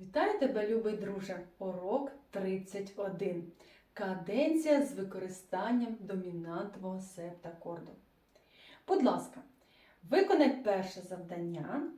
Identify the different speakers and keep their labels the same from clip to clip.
Speaker 1: Вітаю тебе, любий друже! Урок 31. Каденція з використанням домінантового септакорду. Будь ласка, виконай перше завдання.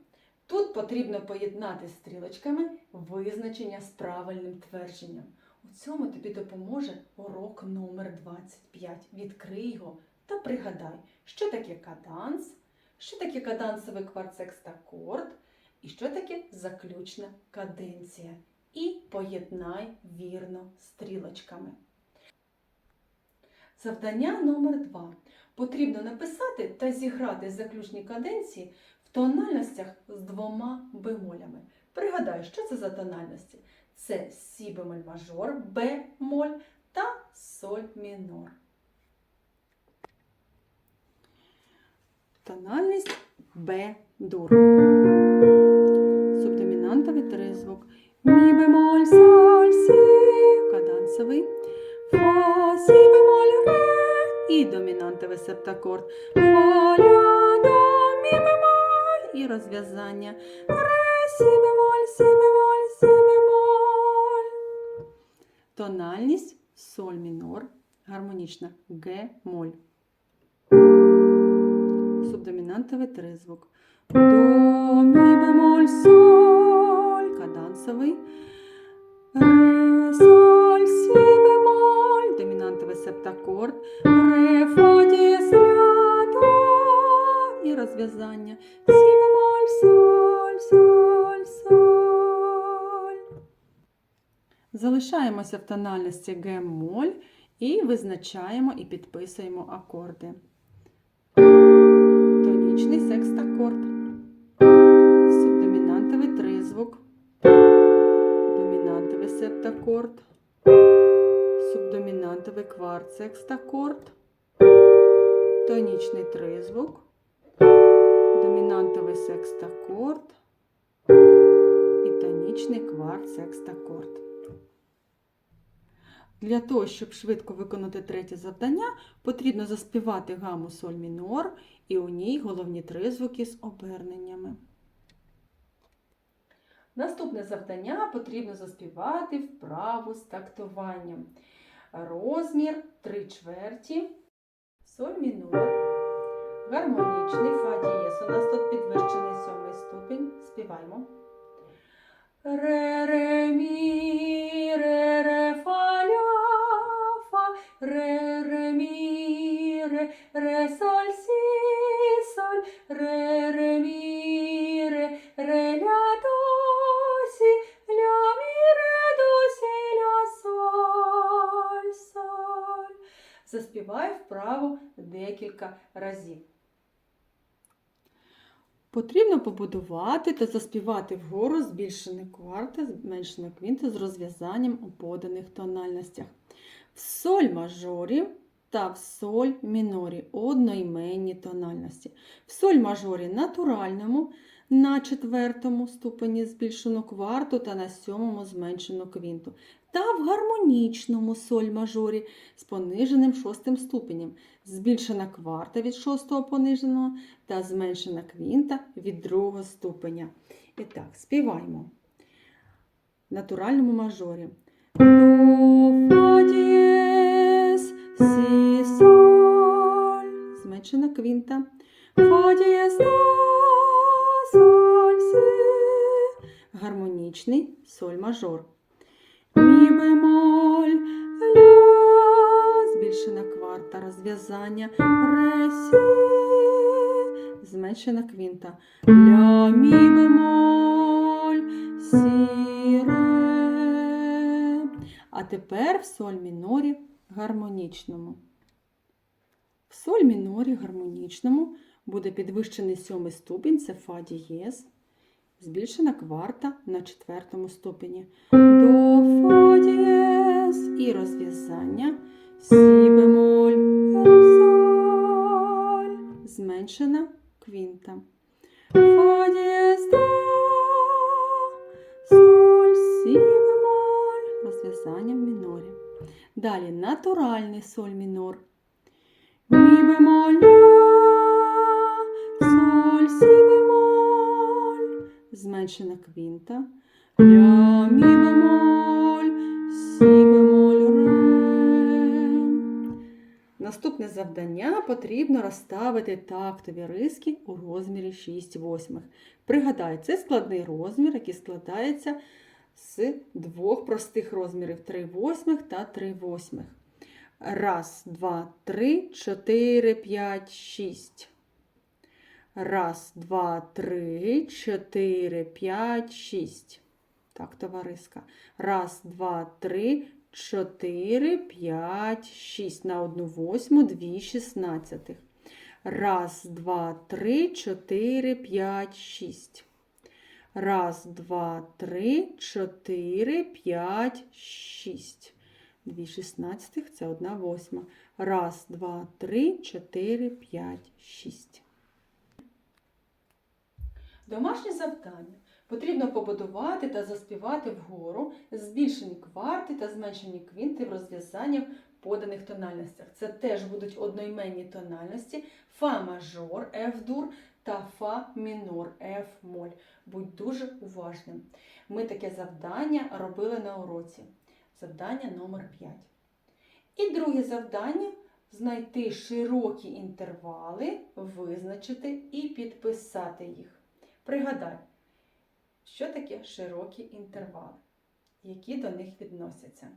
Speaker 1: Тут потрібно поєднати стрілочками визначення з правильним твердженням. У цьому тобі допоможе урок номер 25. Відкрий його та пригадай, що таке каданс, що таке кадансовий кварцекстакорд, і що таке заключна каденція. І поєднай вірно стрілочками. Завдання номер 2 Потрібно написати та зіграти заключні каденції в тональностях з двома бемолями. Пригадай, що це за тональності? Це Сі бемоль мажор, бемоль та соль мінор. Тональність Б дур. Мі бемоль, соль, сі. Кадансовий. Фа, сі бемоль, ре. І домінантовий септакорд. Фа, ля, до, мі бемоль. І розв'язання. Ре, сі бемоль, сі бемоль, сі бемоль. Тональність соль мінор. Гармонічна. Г моль. Субдомінантовий тризвук. До, мі бемоль, соль. Кадансовий. Ре, соль, сі бемоль. Домінантовий септакорд. Ре, фа, дієс, ля, до. І розв'язання. Сі бемоль, соль, соль, соль. Залишаємося в тональності г-моль і визначаємо і підписуємо акорди. Тонічний секстакорд. Септакорд. Субдомінантовий кварцекстакорд. Тонічний тризвук. Домінантовий секстакорд. І тонічний кварцекстакорд. Для того, щоб швидко виконати третє завдання, потрібно заспівати гаму соль мінор і у ній головні тризвуки з оберненнями. Наступне завдання потрібно заспівати вправу з тактуванням. Розмір 3 чверті, соль мінор, гармонічний фа дієс. У нас тут підвищений сьомий ступінь. Співаємо. Ре, ре, мі, ре, ре, фа, ля, фа, ре, ре, мі, ре, ре, соль, сі, соль, ре, ре, мі, ре, ре, ля, Заспівай вправо декілька разів. Потрібно побудувати та заспівати вгору збільшений кварти, зменшений квінти з розв'язанням у поданих тональностях. В соль мажорі та в соль мінорі одноіменні тональності. В соль мажорі натуральному на четвертому ступені збільшену кварту та на сьомому зменшену квінту. Та в гармонічному соль мажорі з пониженим шостим ступенем. Збільшена кварта від шостого пониженого та зменшена квінта від другого ступеня. І так, співаємо. В натуральному мажорі. Сі, соль. Зменшена квінта. Фа, дієс, соль, сі. Гармонічний соль мажор. Мі бемоль, ля, збільшена кварта, розв'язання, ре, сі, зменшена квінта, ля, мі бемоль, сі, ре. А тепер в соль мінорі гармонічному. В соль мінорі гармонічному буде підвищений сьомий ступінь, це фа дієз, збільшена кварта на четвертому ступені. До фа дієз і розв'язання сі бемоль, соль, зменшена квінта. Фа дієз, до, соль, сі бемоль, розв'язання в мінорі. Далі натуральний соль мінор. Мі бемоль, ля, сі бемоль, зменшена квінта, ля, мі бемоль, сі бемоль, ре. Наступне завдання потрібно розставити тактові риски у розмірі 6 восьмих. Пригадай, це складний розмір, який складається з двох простих розмірів 3 восьмих та 3 восьмих. Раз, два, три, чотири, п'ять, шість. Раз, два, три, чотири, п'ять, шість. Так, товариска. Раз, два, три, чотири, п'ять, шість. На одну восьму, дві шістнадцятих. Раз, два, три, чотири, п'ять, шість. Раз, два, три, чотири, п'ять, шість. Дві шістнадцятих це одна восьма. Раз, два, три, чотири, п'ять, шість. Домашнє завдання. Потрібно побудувати та заспівати вгору збільшені кварти та зменшені квінти в розв'язанні поданих тональностях. Це теж будуть одноіменні тональності фа мажор, Ф дур та фа мінор, Ф моль. Будь дуже уважним. Ми таке завдання робили на уроці. Завдання номер 5. І друге завдання знайти широкі інтервали, визначити і підписати їх. Пригадай, що таке широкі інтервали, які до них відносяться.